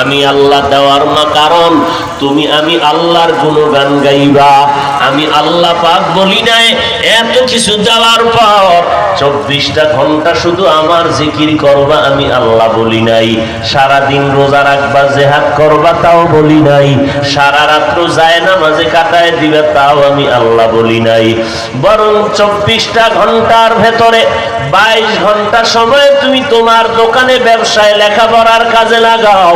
আমি আল্লাহ দেওয়ার না কারণ, তুমি আমি আল্লাহর গুণগান গাইবা। আমি আল্লাহ পাক বলি নাই, এত কিছু দেওয়ার পর চব্বিশটা ঘণ্টা শুধু আমার জিকির করবা আমি আল্লাহ বলি নাই। সারা দিন রোজা রাখবা, জেহাদ করবা তাও বলি নাই। সারা রাত্র যায় না মাঝে কাটায় দিবে তাও আমি আল্লাহ বলি নাই। বরং চব্বিশটা ঘণ্টার ভেতরে বাইশ ঘণ্টা সময় তুমি তোমার দোকানে ব্যবসায় লেখাপড়ার কাজে লাগাও।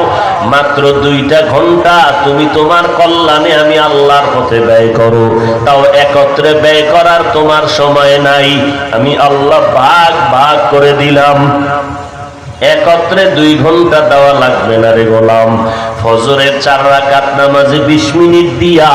মাত্র দুইটা ঘণ্টা তুমি তোমার কল্যাণে আমি আল্লাহর পথে ব্যয় করো। তাও একত্রে ব্যয় করার তোমার সময় নাই। আমি আল্লাহ ভাগ ভাগ করে দিলাম। একত্রে দুই ঘণ্টা দেওয়া লাগবে না রে গোলাম। ফজরের চার রাকাত নামাজে বিশ মিনিট দিয়া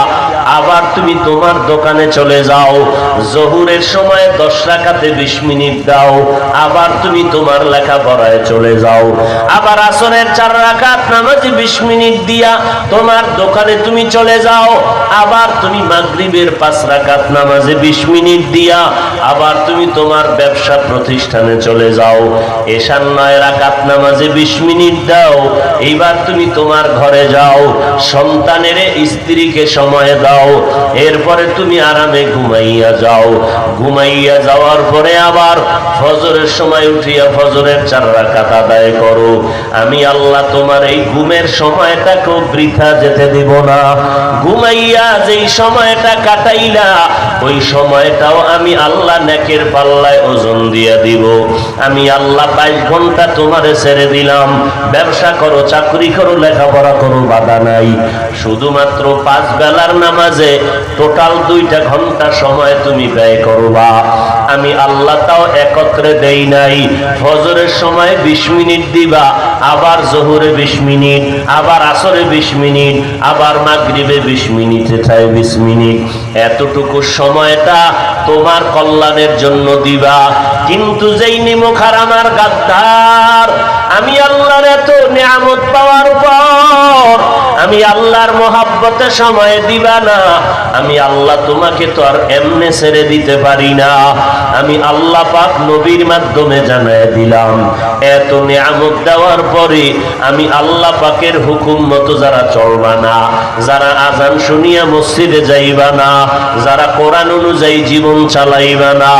আবার তুমি তোমার দোকানে চলে যাও। জহুরের সময় দশ রাকাতে বিশ মিনিট দাও। আবার তুমি তোমার লেখাপড়ায় চলে যাও। আবার আসরের চার রাকাত নামাজে বিশ মিনিট দিয়া তোমার দোকানে তুমি চলে যাও। আবার তুমি মাগরিবের পাঁচ রাকাত নামাজে বিশ মিনিট দিয়া আবার তুমি তোমার ব্যবসা প্রতিষ্ঠানে চলে যাও। এশান নয় রাকাত নামাজে বিশ মিনিট দাও। এইবার তুমি তোমার ঘরে যাও। সন্তানের স্ত্রীকে সময় দাও। এরপরে তুমি আরামে ঘুমাইয়া যাও। ঘুমাইয়া যাওয়ার পরে আবার ফজরের সময় উঠিয়া ফজরের চার রাকাত আদায় করো। আমি আল্লাহ তোমার এই ঘুমের সময়টাকেও বৃথা যেতে দিব না। ঘুমাইয়া যেই সময়টা কাটাইলা, ওই সময়টাও আমি আল্লাহ নেকের পাল্লায় ওজন দিয়া দিব। আমি আল্লাহ বাইশ ঘণ্টা তোমারে ছেড়ে দিলাম। ব্যবসা করো, চাকরি করো, লেখাপড়া করো, বাধা নাই। শুধুমাত্র পাঁচ বেলার নামাজে টোটাল দুইটা ঘণ্টা সময় তুমি ব্যয় করবা, আমি আল্লাহ তাও একত্রে দেই নাই। ফজরের সময় বিশ মিনিট দিবা, আবার জহুরে বিশ মিনিট, আবার আসরে বিশ মিনিট, আবার মাগরিবে বিশ মিনিটে চাই বিশ মিনিট। এতটুকু সময়টা তোমার কল্যাণের জন্য দিবা। কিন্তু যেই নিমুখার আমার গাদ্দার, আমি আল্লাহর এত নিয়ামত পাওয়ার পর আমি আল্লাহর মোহাব্বতে সময় দিবা না। আমি আল্লাহ তোমাকে তো আর এমনে ছেড়ে দিতে পারি না। আমি আল্লাহ পাক নবীর মাধ্যমে জানায় দিলাম। এত নিয়ামত দেওয়ার পরে আমি আল্লাহ পাকের হুকুম মতো যারা চলবা না, যারা আজান শুনিয়া মসজিদে যাইবা না, যারা কোরআন অনুযায়ী জীবন চালাইবা না,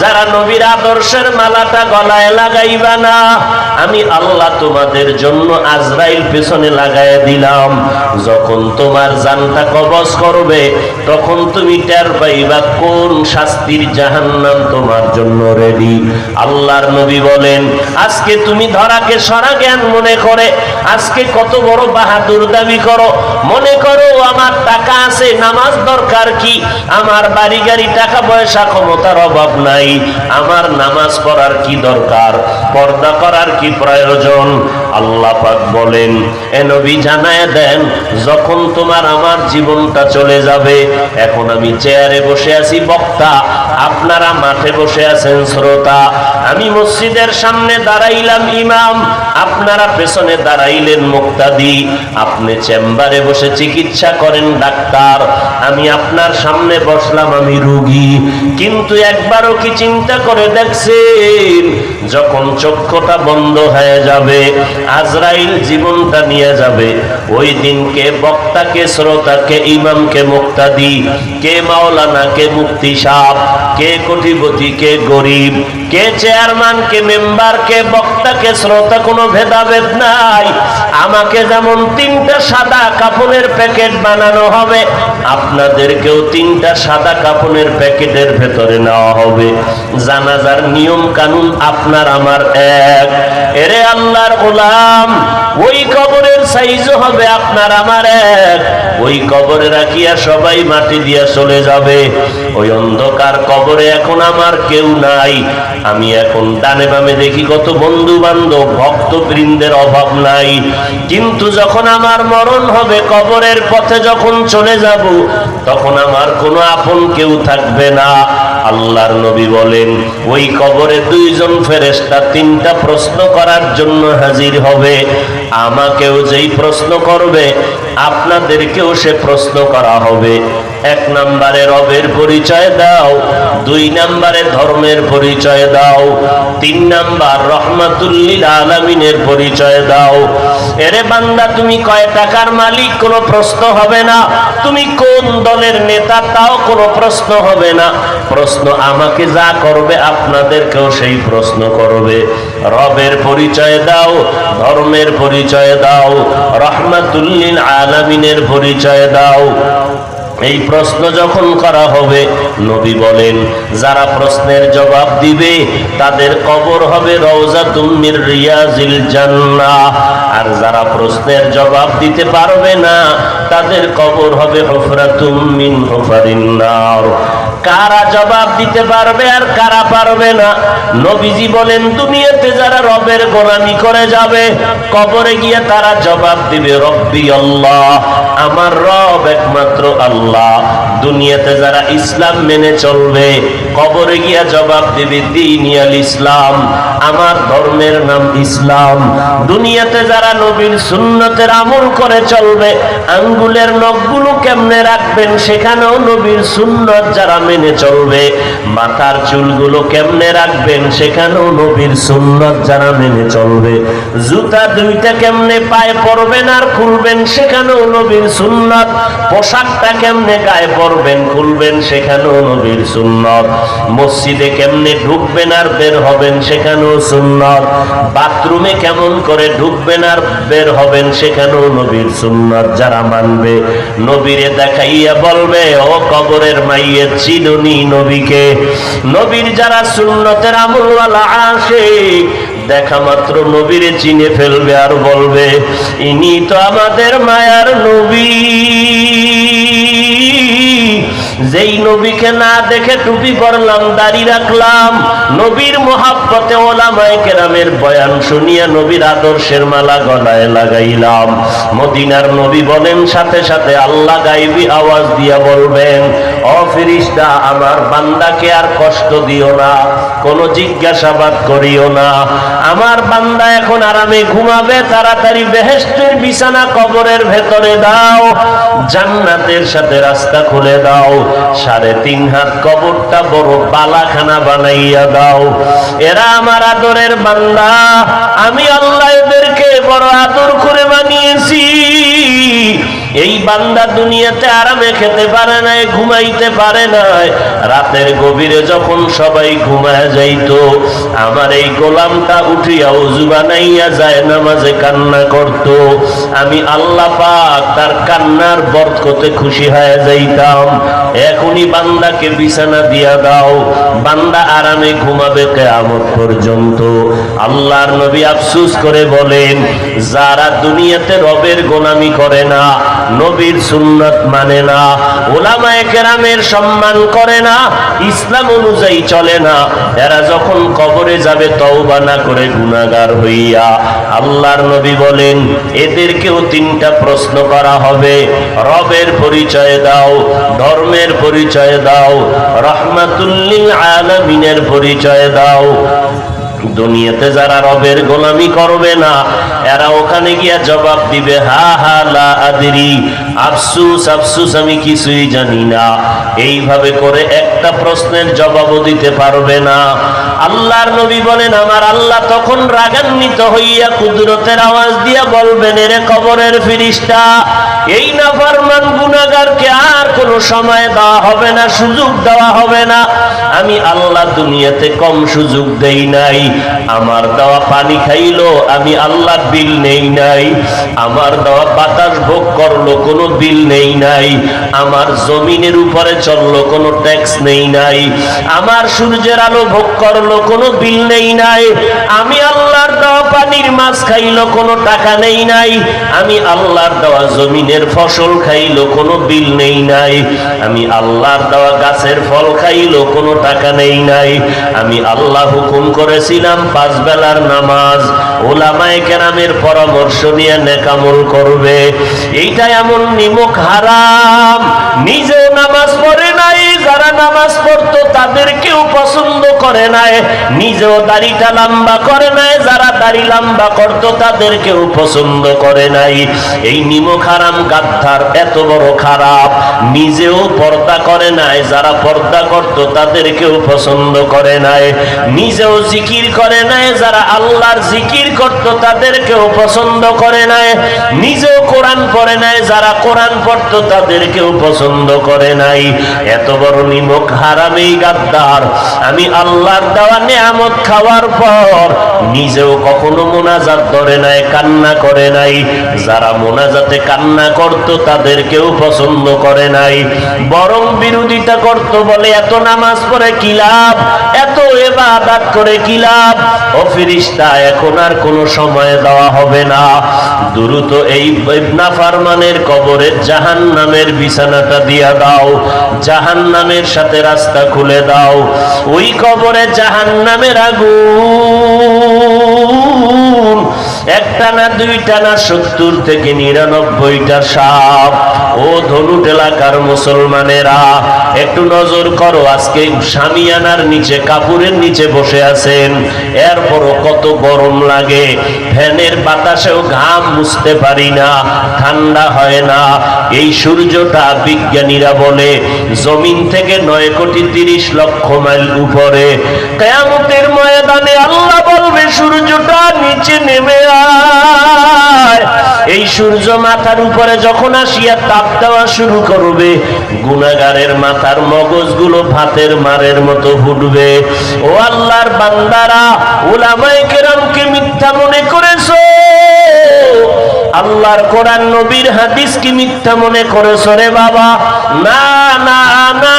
যারা নবীর আদর্শের মালাটা গলায় লাগাইবা না, আমি আল্লাহ তোমাদের জন্য আজরাইল পেছনে লাগায় দিলাম। যখন তোমার জানটা কবজ করবে, তখন তুমি টের পাইবা কোন শাস্তির জাহান্নাম তোমার জন্য রেডি আল্লাহর নবী বলেন, আজকে তুমি ধরাকে সরা জ্ঞান মনে করে, আজকে কত বড় বাহাদুর দাবি করো। মনে করো, আমার টাকা আছে, নামাজ দরকার কি? আমার বাড়ি গাড়ি, টাকা পয়সা ক্ষমতার অভাব নাই। আমার নামাজ পড়ার কি দরকার? পর্দা করার কি প্রয়োজন? আল্লাহ পাক বলেন, এ নবী জানায় দেন যখন তোমার আমার জীবনটা চলে যাবে, এখন আমি চেয়ারে বসে আছি, বক্তা, আপনারা মাঠে বসে আছেন, শ্রোতা। আমি মসজিদের সামনে দাঁড়াইলাম, ইমাম, আপনারা পেছনে দাঁড়াইলেন, মুক্তাদি। আপনি চেম্বারে বসে চিকিৎসা করেন, ডাক্তার। আমি আপনার সামনে বসলাম, আমি রুগী। কিন্তু একবারও কি চিন্তা করে দেখছেন, যখন চক্ষুটা বন্ধ হয়ে যাবে, আজরাইল জীবনটা নিয়ে যাবে, ওই দিনকে, বক্তাকে, শ্রোতাকে, ইমামকে মুক্তাদি কে মাওলানা কে মুক্তি সাপ কে কোটিপতি, কে গরিব, কে চেয়ারম্যান, কে মেম্বার, কে বক্তা, কে শ্রোতা, কোনো ভেদাভেদ নাই। আমাকে যেমন তিনটা সাদা কাপড়ের প্যাকেট বানানো হবে, আপনাদেরকেও তিনটা সাদা কাপড়ের প্যাকেটের ভেতরে নেওয়া হবে। জানাজার নিয়ম কানুন আপনার, আমার এক। এরে আল্লাহর গোলাম, ওই কবরের সাইজ হবে আপনার আমার এক। ওই কবরে রাখিয়া সবাই মাটি দিয়া চলে যাবে। ওই অন্ধকার কবরে এখন আমার কেউ নাই। আমি এখন ডানে বামে দেখি কত বন্ধু বান্ধব ভক্ত অভাব নাই। কিন্তু যখন আমার মরণ হবে কবরের পথে যখন চলে যাব, তখন আমার কোনো আপন কেউ থাকবে না। আল্লাহর নবী বলেন, ওই কবরে দুইজন ফেরেস্তা তিনটা প্রশ্ন করার জন্য হাজির হবে। আমাকেও যেই প্রশ্ন করবে, আপনাদেরকেও সে প্রশ্ন করা হবে। এক নম্বরে রবের পরিচয় দাও, দুই নম্বরে ধর্মের পরিচয় দাও, তিন নাম্বার রহমাতুল্লিল আলমিনের পরিচয় দাও। এরে বান্দা, তুমি কয় টাকার মালিক, কোনো প্রশ্ন হবে না। তুমি কোন দলের নেতা, তাও কোনো প্রশ্ন হবে না। প্রশ্ন আমাকে যা করবে, আপনাদেরকেও সেই প্রশ্ন করবে। রবের পরিচয় দাও, ধর্মের পরিচয় দাও রহমাতুল্লিন আলামিনের পরিচয় দাও। এই প্রশ্ন যখন করা হবে, নবী বলেন, যারা প্রশ্নের জবাব দিবে, তাদের কবর হবে রওজা তুমির রিয়াজিল জান্নাহ। আর যারা প্রশ্নের জবাব দিতে পারবে না, তাদের কবর হবে হফরা তুমিন হুফারিন নার। কারা জবাব দিতে পারবে আর কারা পারবে না? নবীজি বলেন, দুনিয়াতে যারা রবের গোলামি করে যাবে, কবরে গিয়ে তারা জবাব দিবে, রব্বি আল্লাহ, আমার রব একমাত্র আল্লাহ। দুনিয়াতে যারা ইসলাম মেনে চলবে, কবরে গিয়া জবাব দিবে দিনিয়াল ইসলাম, আমার ধর্মের নাম ইসলাম। দুনিয়াতে যারা নবীর সুন্নতের আমল করে চলবে, আঙ্গুলের নখগুলো কেমনে রাখবেন, সেখানেও নবীর সুন্নত যারা মেনে চলবে, মাথার চুলগুলো কেমনে রাখবেন সেখানেও নবীর সুন্নত যারা মেনে চলবে। জুতা দুইটা কেমনে পায়ে পরবেন আর খুলবেন সেখানেও নবীর সুন্নত। পোশাকটা কেমনে গায়ে পরবেন, খুলবেন সেখানেও নবীর সুন্নত। মসজিদে কেমনে ঢুকবেন আর বের হবেন সেখানেও সুন্নত। বাথরুমে কেমন করে ঢুকবেন আর বের হবেন সেখানেও নবীর সুন্নত যারা মানবে। নবীরে দেখাইয়া বলবে, ও কবরের চিনুনি নবীকে। নবীর যারা সুন্নতের আমলওয়ালা আসে দেখা মাত্র নবীরে চিনে ফেলবে আর বলবে, ইনি তো আমাদের মায়ার নবী। যেই নবীকে না দেখে টুপি পরলাম, দাড়ি রাখলাম, নবীর মোহাব্বতে ওলামায় কেরামের বয়ান শুনিয়া নবীর আদর্শের মালা গলায় লাগাইলাম। মদিনার নবী বলেন, সাথে সাথে আল্লাহ গাইবি আওয়াজ দিয়া বলবেন অফিরিস্তা আমার বান্দাকে আর কষ্ট দিও না। কোনো জিজ্ঞাসাবাদ করিও না। আমার বান্দা এখন আরামে ঘুমাবে, তাড়াতাড়ি বেহেস্টের বিছানা কবরের ভেতরে দাও, জান্নাতের সাথে রাস্তা খুলে দাও, সাড়ে তিন হাত কবরটা বড় বালাখানা বানাইয়া দাও। এরা আমার আদরের বান্দা, আমি আল্লাহ এদেরকে বড় আদর করে বানিয়েছি। এই বান্দা দুনিয়াতে আরামে খেতে পারে নাই, ঘুমাইতে পারে নাই। রাতের গভীরে যখন সবাই ঘুমায় যাইতো, আমার এই গোলামটা উঠিয়া উজু বানাইয়া যায়, নামাজে কান্না করত। আমি আল্লাহ পাক তার কান্নার বরকতে খুশি হয়ে যাইতাম। এখনই বান্দাকে বিছানা দিয়া দাও। বান্দা আরামে ঘুমাবে কেয়ামত পর্যন্ত। আল্লাহর নবী আফসুস করে বলেন, যারা দুনিয়াতে রবের গোলামি করে না নবীর সুন্নত মানে না। ওলামায়ে কেরামের সম্মান করে না, ইসলাম অনুযায়ী চলে না। এরা যখন কবরে যাবে, তওবা না করে গুনাহগার হইয়া আল্লাহর নবী বলেন, এদেরকেও তিনটা প্রশ্ন করা হবে। রবের পরিচয় দাও, ধর্মের পরিচয় দাও রহমাতুল্লিল আলামিনের পরিচয় দাও। দুনিয়াতে যারা রবের গোলামি করবে না, এরা ওখানে গিয়া জবাব দিবে, হা হা, লা আদরি। আফসুস আফসুস, আমি কিছুই জানি না। এইভাবে করে একটা প্রশ্নের জবাবও দিতে পারবে না। আল্লাহর নবী বলেন, আমার আল্লাহ তখন রাগান্বিত হইয়া কুদরতের আওয়াজ দিয়া বলবেন, এরে কবরের ফিরিস্তা এই নাফরমান গুনাহগারকে আর কোনো সময় দেওয়া হবে না, সুযোগ দেওয়া হবে না। আমি আল্লাহ দুনিয়াতে কম সুযোগ দেই নাই। আমার দেওয়া পানি খাইলো, আমি আল্লাহ বিল নেই নাই। আমার দেওয়া বাতাস ভোগ করল, কোনো বিল নেই নাই। আমার জমিনের উপরে চলল, কোনো ট্যাক্স নেই নাই। আমার সূর্যের আলো ভোগ করল, কোনো বিল নেই নাই। আমি আল্লাহর দেওয়া পানির মাছ খাইলো, কোনো টাকা নেই নাই। আমি আল্লাহর দেওয়া জমিনের ফসল খাইলো, কোনো বিল নেই নাই। আমি আল্লাহর দেওয়া গাছের ফল খাইলো, কোনো টাকা নেই নাই। আমি আল্লাহ হুকুম করেছিলাম, পাঁচ বেলার নামাজ। ওলামায় কেরামের পরামর্শ নিয়ে নেকামল করবে। এইটা এমন নিমক হারাম যারা যারা নামাজ পড়তো, তাদেরকেও পছন্দ করে নাই। নিজেও দাড়িটা লম্বা করে নাই, যারা দাড়ি লম্বা করতো, তাদেরকেও পছন্দ করে নাই। এই নিমক হারাম গাদ্দার এত বড় খারাপ, নিজেও পর্দা করে নাই, যারা পর্দা করত, তাদেরকেও পছন্দ করে নাই। নিজেও জিকির করে নাই, যারা আল্লাহর জিকির করত, তাদেরকেও পছন্দ করে নাই। নিজেও কোরআন পড়ে নাই, যারা কোরআন পড়তো, তাদেরকেও পছন্দ করে নাই। এত বড় নিমক হারামেই গাদ্দার। আমি আল্লাহর দেওয়া নিয়ামত খাওয়ার পর নিজেও কখনো মোনাজাত ধরে নাই, কান্না করে নাই। যারা মোনাজাতে কান্না করত, তাদেরকেও পছন্দ করে নাই। বরং বিরোধিতা করত বলে, এত নামাজ পড়ে কি লাভ? এত এবাদাত করে কি লাভ? ও ফিরিস্তা, এখন আর কোনো সময় দেওয়া হবে না। দ্রুত এই ইবনা ফারমানের কবরের জাহান নামের বিছানাটা দিয়া দাও। জাহান নামের সাথে রাস্তা খুলে দাও। ওই কবরে জাহান নামের আগুন একটা না দুইটা না সত্তর থেকে নিরানব্বইটা সাপ। ও ধনুট এলাকার মুসলমানেরা, একটু নজর করো, আজকে সামিয়ানার নিচে কাপুরের নিচে বসে আছেন। এরপরও কত গরম লাগে। ফ্যানের বাতাসেও ঘাম মুছতে পারি না, ঠান্ডা হয় না। এই সূর্যটা বিজ্ঞানীরা বলে, জমিন থেকে নয় কোটি তিরিশ লক্ষ মাইল উপরে। কেয়ামতের ময়দানে আল্লাহ সূর্য মাথার উপরে যখন আসিয়া তাপ দেওয়া শুরু করবে গুনাগারের মাথার মগজগুলো ভাতের মারের মতো ফুটবে। ও আল্লাহর বান্দারা ওলামায়ে কেরামকে মিথ্যা মনে করেছ? আল্লাহর কোরআন নবীর হাদিস কি মিথ্যা মনে করেছ রে বাবা। না না না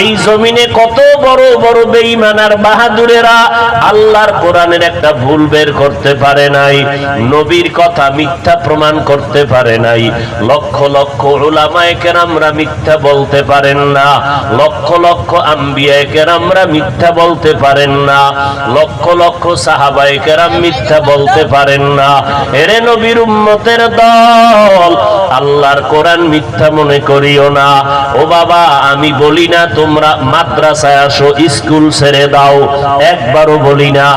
এই জমিনে কত বড় বড় বেঈমানার বাহাদুরেরা আল্লাহর কোরআনের একটা ভুল বের করতে পারে নাই, নবীর কথা মিথ্যা প্রমাণ করতে পারে নাই, লক্ষ লক্ষ ওলামায়ে কেরামরা মিথ্যা বলতে পারেন না, লক্ষ লক্ষ আম্বিয়ায়ে কেরামরা মিথ্যা বলতে পারেন না, লক্ষ লক্ষ সাহাবায় কেরাম মিথ্যা বলতে পারেন না। এরে নবীর উম্মতের দল, আল্লাহর কোরআন মিথ্যা মনে করিও না। ও বাবা, আমি বলি না তোমরা মাদ্রাসায় আসো, স্কুল ছেড়ে দাও। একবারও বলি না,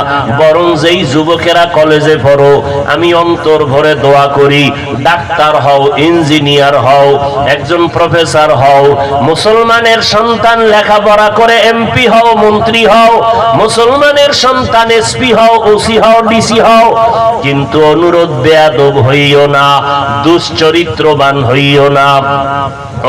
বরং যেই যুবকেরা কলেজে পড়ো, আমি অন্তর ভরে দোয়া করি, ডাক্তার হও, ইঞ্জিনিয়ার হও, একজন প্রফেসর হও, মুসলমানের সন্তান লেখাপড়া করে এমপি হও, মন্ত্রী হও, মুসলমানের সন্তান এসপি হও, ওসি হও, ডিসি হও, কিন্তু অনুরোধ বেয়াদব হইও না, দুশ্চরিত্রবান হইও না।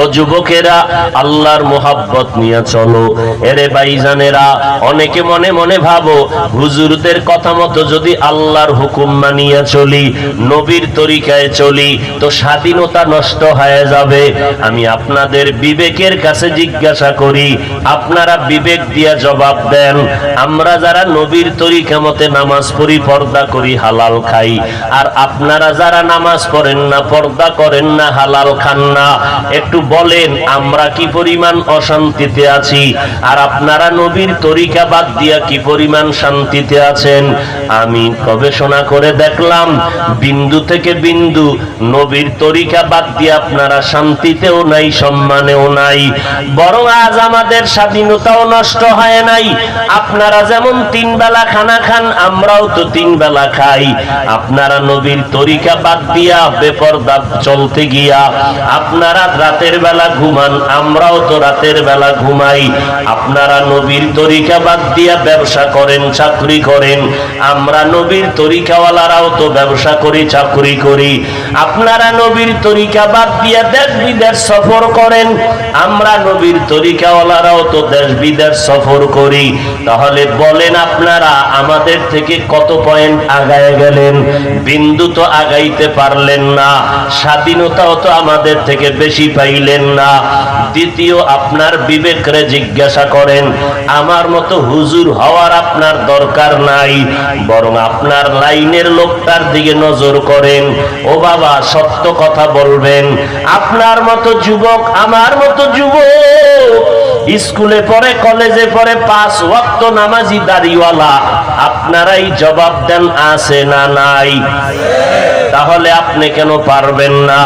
ও যুবকেরা, আল্লাহর মোহাব্বত নিয়ে চলো। এরে ভাইজানেরা, অনেকে মনে মনে ভাবো, হুজুরদের কথা মতো যদি আল্লাহর হুকুম মানিয়ে চলি, নবীর তরিকায় চলি, তো স্বাধীনতা নষ্ট হয়ে যাবে। আমি আপনাদের বিবেকের কাছে জিজ্ঞাসা করি, আপনারা বিবেক দিয়া জবাব দেন, আমরা যারা নবীর তরিকা মতে নামাজ পড়ি, পর্দা করি, হালাল খাই। আর আপনারা যারা নামাজ পড়েন না, পর্দা করেন না, হালাল খান না, একটু বলেন, আমরা কি পরিমাণ অশান্তিতে আছি? আর আপনারা নবীর তরিকা বাদ দিয়া কি পরিমাণ শান্তিতে আছেন? আমি গবেষণা করে দেখলাম, বিন্দু থেকে বিন্দু নবীর তরিকা বাদ দিয়ে আপনারা শান্তিতেও নাই, সম্মানেও নাই। বরং আজ আমাদের স্বাধীনতাও নষ্ট হয় নাই। আপনারা যেমন তিন বেলা খানা খান, আমরাও তো তিন বেলা খাই। আপনারা নবীর তরিকা বাদ দিয়া বেপরদা চলতে গিয়া, আপনারা রাতের বেলা ঘুমান, আমরাও তো রাতের বেলা ঘুমাই। আপনারা নবীর তরিকা বাদ দিয়া ব্যবসা করেন, চাকরি করেন। আমরা নবীর তরিকাওয়ালারাও তো ব্যবসা করি, চাকরি করি। আপনারা নবীর তরিকা বাদ দিয়া দেশ বিদেশ সফর করেন, আমরা নবীর তরিকাওয়ালারাও তো দেশ বিদেশ সফর করি। তাহলে বলেন আপনারা, আমাদের থেকে কত পয়েন্ট আগায় গেলেন? বিন্দু তো আগাইতে পারলেন না। স্বাধীনতাও তো আমাদের থেকে বেশি পাইলেন না। দ্বিতীয় আপনার বিবেকরে জিজ্ঞাসা করেন, আমার মতো হুজুর হওয়ার আপনার দরকার নাই? বরং আপনার লাইনের লোকটার দিকে নজর করেন। ও বাবা, সত্য কথা বলবেন, আপনার মতো যুবক আমার মতো যুবক। স্কুলে পড়ে, কলেজে পড়ে পাঁচ ওয়াক্ত নামাজি দাড়িওয়ালা, আপনারাই জবাব দেন, আছে না নাই? তাহলে আপনি কেন পারবেন না?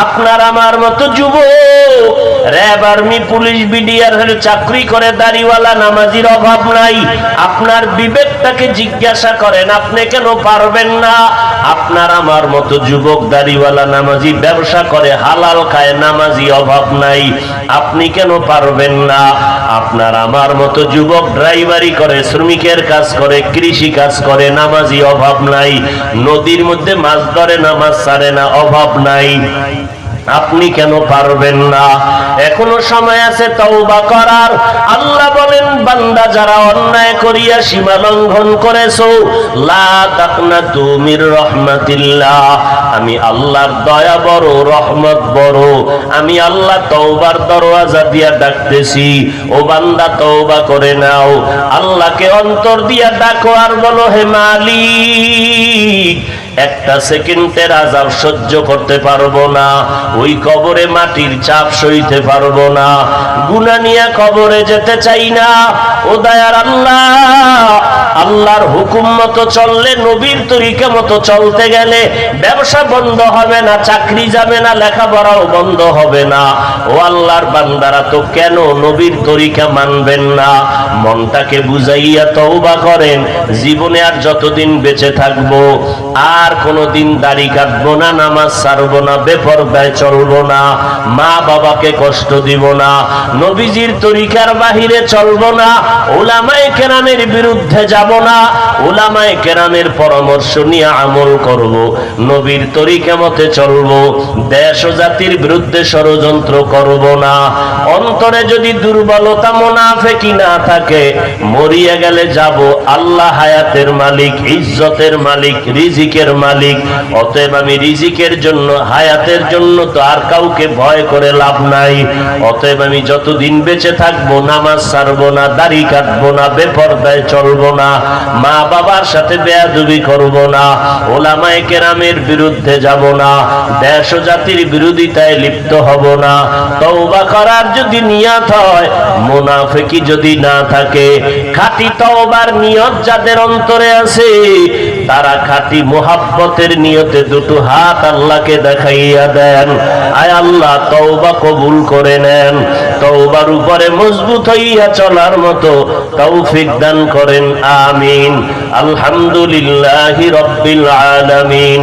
আপনার আমার মতো যুবক, র্যাব আর্মি, পুলিশ, বিডিআর হলে চাকরি করে দাড়িওয়ালা, নামাজির অভাব নাই। আপনার বিবেকটাকে জিজ্ঞাসা করেন, আপনি কেন পারবেন না? আপনার আমার মতো যুবক, দাড়িওয়ালা, নামাজি, ব্যবসা করে, হালাল খায়, নামাজি অভাব নাই। আপনি কেন পারবেন না? আপনার আমার মতো যুবক ড্রাইভারি করে, শ্রমিকের কাজ করে, কৃষি কাজ করে, নামাজি অভাব নাই। নদীর মধ্যে মাছ ধরে নামাজ ছাড়ে না, অভাব নাই। আপনি কেন পারবেন না? এখনও সময় আছে তওবা করার। আল্লাহ বলেন, বান্দা যারা অন্যায় করিয়া সীমা লঙ্ঘন করেছ, লা তাকনা তুমির রহমাতিল্লাহ। আমি আল্লাহর দয়া বড়, রহমত বড়। আমি আল্লাহ তওবার দরওয়াজা দিয়া ডাকতেছি। ও বান্দা, তওবা করে নাও। আল্লাহকে অন্তর দিয়া ডাকো আর বলো, হে মালিক একটা সেকেন্ডের আজাব সহ্য করতে পারব না। ওই কবরে মাটির চাপ সইতে পারব না। গুনা নিয়ে কবরে যেতে চাই না। ও দয়ার আল্লাহ, আল্লাহর হুকুম মতো চললে, নবীর তরিকা মতো চলতে গেলে ব্যবসা বন্ধ হবে না, চাকরি যাবে না, লেখাপড়াও বন্ধ হবে না। ও আল্লাহর বান্দারা তো কেন নবীর তরিকা মানবেন না? মনটাকে বুঝাইয়া তওবা করেন, জীবনে আর যতদিন বেঁচে থাকব, আর কোনোদিন দাড়ি কাটবো না, নামাজ ছাড়বো না বেপরদায় চলবো না, মা বাবাকে কষ্ট দিব না, নবীজির তরিকার বাহিরে চলবো না ওলামায় কেরামের বিরুদ্ধে যাব না ওলামায় কেরামের পরামর্শ নিয়ে আমল করব, নবীর তরিকা মতে চলবো, দেশ ও জাতির বিরুদ্ধে ষড়যন্ত্র করব না, অন্তরে যদি দুর্বলতা মোনাফেকি না থাকে, মরিয়া গেলে যাব আল্লাহ হায়াতের মালিক, ইজ্জতের মালিক, রিজিকের মালিক, অতএব আমি রিজিকের জন্য, হায়াতের জন্য তো আর কাউকে ভয় করে লাভ নাই। অতএব আমি যতদিন বেঁচে থাকব, নামাজ ছাড়বো না, দাড়ি কাটবো না, বেপরদায় চলবো না, মা বাবার সাথে বেয়াদুবি করব না, ওলামায়ে কেরামের বিরুদ্ধে যাব না, দেশ ও জাতির বিরোধিতায় লিপ্ত হব না। তওবা করার যদি নিয়ত হয়, মুনাফিকি যদি না থাকে, খাঁটি তওবার নিয়ত যাদের অন্তরে আছে, তারা খাঁটি মোহাব্বতের নিয়তে দুটো হাত আল্লাহকে দেখাইয়া দেন। আয় আল্লাহ, তওবা কবুল করে নেন। তওবার উপরে মজবুত হইয়া চলার মতো তৌফিক দান করেন, আমিন। আলহামদুলিল্লাহি রাব্বিল আলামিন।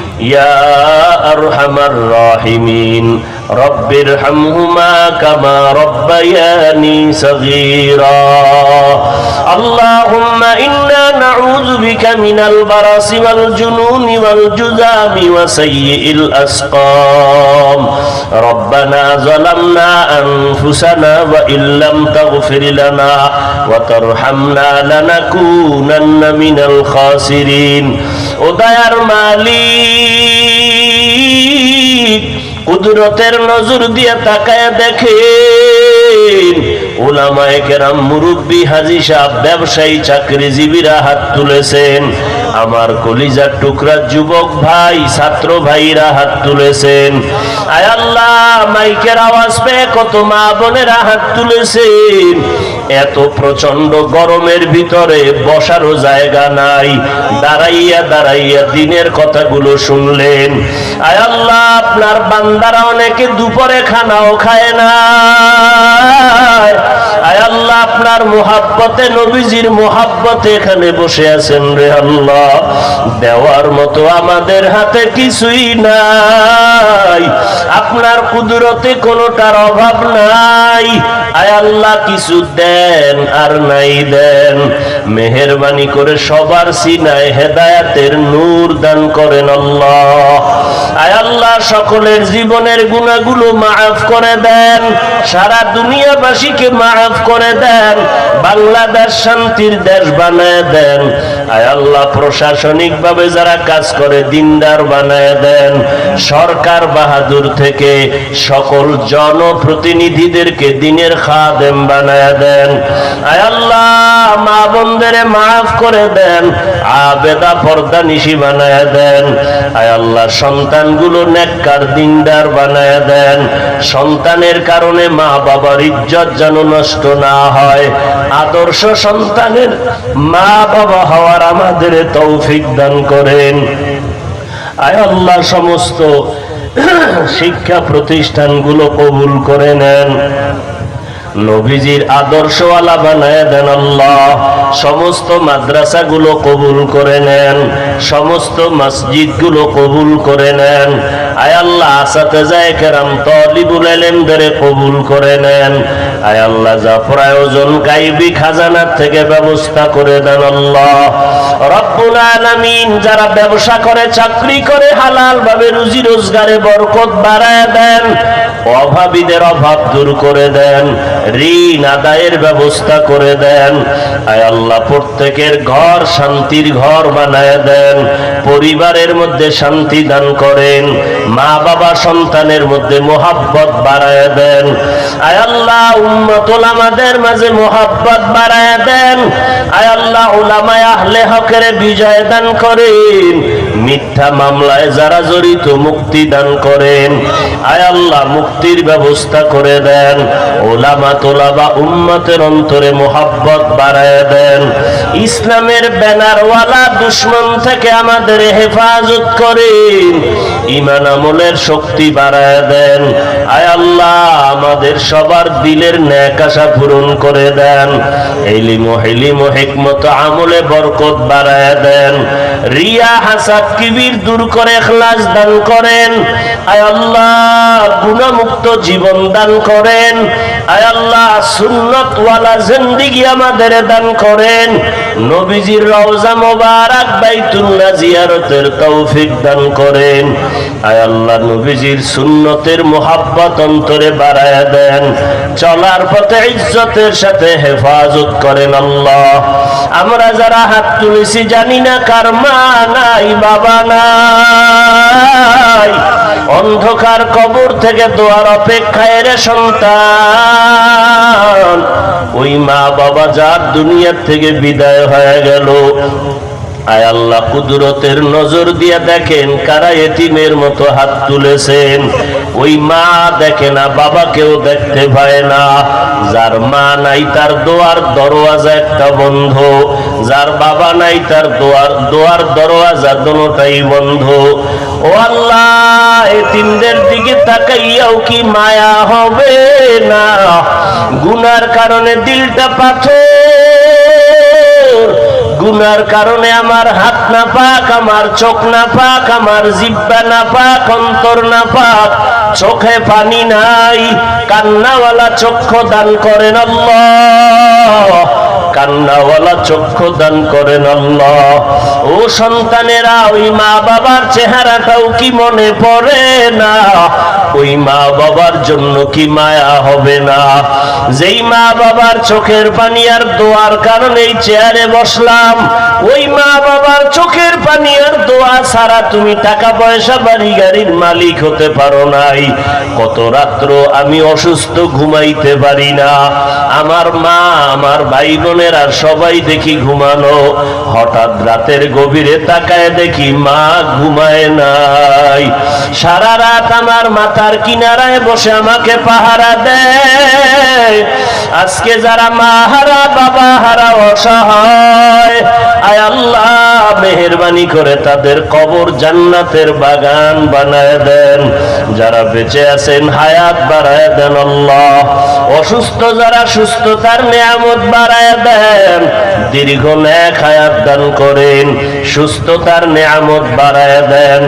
ইয়া আরহামার রাহিমিন রব্বির হামহুমা কামা রব্বায়ানি সগীরা। আল্লাহুম্মা ইন্না নাউযু বিকা মিনাল বারাসি ওয়াল জুনুনি ওয়াল জুজামি ওয়া সাইয়িল আসকাম। রব্বানা যালামনা আনফুসানা ওয়া ইল্লাম তাগফির লানা ওয়া তারহামনা লানাকুনান্না মিনাল খাসিরিন। ও মালি মালিক, কুদরতের নজর দিয়ে তাকায় দেখেন ওলামায় কেরাম মুরব্বী হাজি সাহ ব্যবসায়ী, চাকরিজীবীরা হাত তুলেছেন। আমার কলিজার টুকরা যুবক ভাই, ছাত্র ভাইরা হাত তুলেছেন। আয়াল্লাহ মাইকের আওয়াজ পেয়ে কত মা বোনেরা হাত তুলেছেন। এত প্রচণ্ড গরমের ভিতরে বসারও জায়গা নাই। দাঁড়াইয়া দাঁড়াইয়া দিনের কথাগুলো শুনলেন। আয় আল্লাহ, আপনার বান্দারা অনেকে দুপুরে খানাও খায় না। আল্লাহ আপনার মোহাব্বতে, নবীজির মোহাব্বতে এখানে বসে আছেন রে আল্লাহ। দেওয়ার মতো আমাদের হাতে কিছুই নাই। আপনার কুদরতে কোনোটার অভাব নাই। আয় আল্লাহ, কিছু দেন আর নাই দেন। মেহরবানি করে সবার সিনায় হেদায়াতের নূর দান করেন আল্লাহ। আয় আল্লাহ, সকলের জীবনের গুণাগুলো মাফ করে দেন। সারা দুনিয়াবাসীকে মাফ করে দেন বাংলাদেশ শান্তির দেশ বানায় দেন। আয় আল্লাহ প্রশাসনিক ভাবে যারা কাজ করে, দিনদার বানায় দেন। সরকার বাহাদুর থেকে সকল জনপ্রতিনিধিদেরকে দিনের খাদেম বানায় দেন। আয় আল্লাহ, মা বোনদের মাফ করে দেন। আবেদা পর্দা নিশি বানায় দেন। আয় আল্লাহ, সন্তানগুলো নেককার, দিনদার বানায় দেন। সন্তানের কারণে মা বাবার ইজ্জত যেন নষ্ট না হয়। আদর্শ সন্তানের মা বাবা হওয়ার আমাদের তৌফিক দান করেন। আয় আল্লাহ সমস্ত শিক্ষা প্রতিষ্ঠানগুলো কবুল করে নেন। নবীজির আদর্শওয়ালা বানায় দেন আল্লাহ। সমস্ত মাদ্রাসাগুলো কবুল করে নেন, সমস্ত মসজিদগুলো কবুল করে নেন। আয় আল্লাহ, আসাতে যায় কেরাম তলিবুল এলেমদের কবুল করে নেন। আয় আল্লাহ, যা প্রয়োজন গাইবি খাজানার থেকে ব্যবস্থা করে দেন আল্লাহ। রব্বুল আলামিন যারা ব্যবসা করে, চাকরি করে হালাল ভাবে রুজি রোজগারে বরকত বাড়ায় দেন, অভাবীদের অভাব দূর করে দেন। ঋণ আদায়ের ব্যবস্থা করে দেন। আয় আল্লাহ, প্রত্যেকের ঘর শান্তির ঘর বানায় দেন। পরিবারের মধ্যে শান্তি দান করেন। মা বাবা সন্তানের মধ্যে মোহাব্বত বাড়ায় দেন। আয় আল্লাহ উম্মত ওলামাদের মাঝে মোহাব্বত বাড়ায় দেন। আয় আল্লাহ ওলামায় আহলে হকের বিজয় দান করেন। মিথ্যা মামলায় যারা জড়িত, মুক্তি দান করেন। আয় আল্লাহ, মুক্তির ব্যবস্থা করে দেন। ওলামা তোলাবা উম্মতের অন্তরে মোহাব্বত বাড়ায় দেন। ইসলামের ব্যানারওয়ালা দুশ্মন থেকে আমাদের হেফাজত করেন। ইমান আমলের শক্তি বাড়ায় দেন। আয় আল্লাহ, আমাদের সবার দিলের ন্যাক আশা পূরণ করে দেন। এলিম হেলিম হেকমত আমলে বরকত বাড়ায় দেন। রিয়া হাসাদ কিবির দূর করে এখলাস দান করেন। আয় আল্লাহ গুণমুক্ত জীবন দান করেন। আয় আল্লাহ, সুন্নতওয়ালা জিন্দিগি আমাদের দান করেন। নবীজির রওজা মোবারক বাইতুল্লাহ জিয়ারতের তৌফিক দান করেন। আয় আল্লাহ, নবীজির সুন্নতের মোহাব্বত অন্তরে বাড়ায় দেন। চলার পথে ইজ্জতের সাথে হেফাজত করেন আল্লাহ। আমরা যারা হাত তুলেছি জানি না কার মা নাই, বাবা নাই। অন্ধকার কবর থেকে দোয়ার অপেক্ষায় রে সন্তান। ওই মা বাবা যার দুনিয়ার থেকে বিদায় হয়ে গেল। আয় আল্লাহ কুদরতের নজর দিয়ে দেখেন কারা এতিমের মতো হাত তুলেছেন। ওই মা দেখে না, বাবাকেও দেখতে পায় না। যার মা নাই, তার দোয়ার দরওয়াজা একটা বন্ধ। যার বাবা নাই, তার দোয়ার দোয়ার দরওয়াজা দোনোটাই বন্ধ। ও আল্লাহ এতিমদের দিকে তাকাইয়াও কি মায়া হবে না? গুনার কারণে দিলটা পাথর। গুনার কারণে আমার হাত না পাক আমার চোখ না পাক আমার জিব্বা না পাক অন্তর না পাক চোখে পানি নাই। কান্নাওয়ালা চক্ষু দান করেন আল্লাহ। কান্নাওয়ালা চক্ষু দান করেন আল্লাহ। ও সন্তানেরা, ওই মা বাবার চেহারাটাও কি মনে পড়ে না? ওই মা বাবার জন্য কি মায়া হবে না? যেই মা বাবার চোখের পানি আর দোয়ার কারণে চেয়ারে বসলাম, ওই মা বাবার চোখের পানি আর দোয়া ছাড়া তুমি টাকা পয়সা বাড়ি গাড়ির মালিক হতে পারো নাই। কত রাত্র আমি অসুস্থ ঘুমাইতে পারি না। আমার মা, আমার ভাই বোনের সবাই দেখি ঘুমানো হঠাৎ রাতের গভীরে তাকায় দেখি মা ঘুমায় নাই। সারা রাত আমার মাথার কিনারায় বসে আমাকে পাহারা দেয়। আজকে যারা মা হারা বাবা হারা অসহায়, আয় আল্লাহ মেহরবানি করে তাদের কবর জান্নাতের বাগান বানায় দেন। যারা বেঁচে আছেন, হায়াত বাড়ায় দেন আল্লাহ। অসুস্থ যারা সুস্থতার নিয়ামত বাড়ায় দেন। দীর্ঘ ন্যাক হায়াত দান করেন সুস্থতার নিয়ামত বাড়ায় দেন।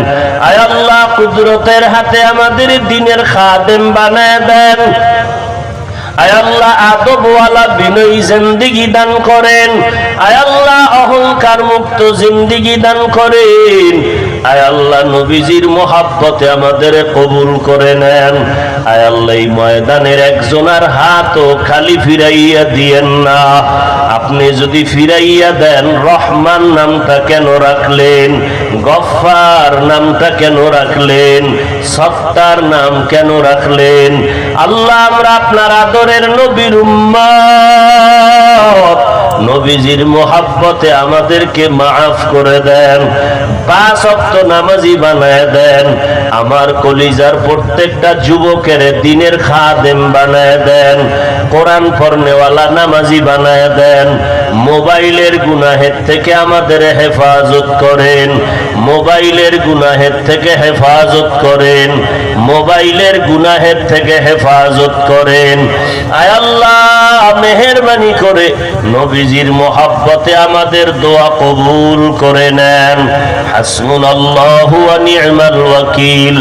আয় আল্লাহ, কুদরতের হাতে আমাদের দিনের খাদেম বানায় দেন। আয় আল্লাহ আদবওয়ালা বিনয়ী জিন্দিগি দান করেন। আয় আল্লাহ অহংকার মুক্ত জিন্দিগি দান করেন? আয় আল্লাহ, নবীজির মোহাব্বতে আমাদের কবুল করে নেন। আয় আল্লাহ ময়দানের একজনের হাতও খালি ফিরাইয়া দিয়েন না। আপনি যদি ফিরাইয়া দেন, রহমান নামটা কেন রাখলেন? গফার নামটা কেন রাখলেন? সত্তার নাম কেন রাখলেন? আল্লাহ, আমরা আপনার আদরের নবীর উম্মত। নবীজির মোহাব্বতে আমাদেরকে মাফ করে দেন, পাঁচ অক্ত নামাজি বানায় দেন, আমার কলিজার প্রত্যেকটা যুবকের দিনের খাদেম বানায় দেন, কোরআন পড়নেওয়ালা নামাজি বানায় দেন, মোবাইলের গুনাহের থেকে আমাদের হেফাজত করেন, মোবাইলের গুনাহের থেকে হেফাজত করেন, মোবাইলের গুনাহের থেকে হেফাজত করেন। আল্লাহ মেহরবানি করে নবীজির মোহাব্বতে আমাদের দোয়া কবুল করে নেন হাসমুন আল্লাহ ওয়া নি'মাল ওয়াকিল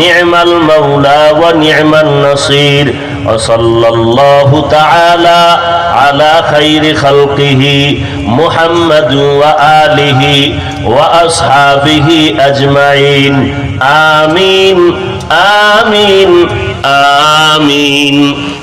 নি'মাল মাওলা ওয়া নি'মান নাসির وصلى الله تعالى على خير خلقه محمد وآله وأصحابه أجمعين آمين آمين آمين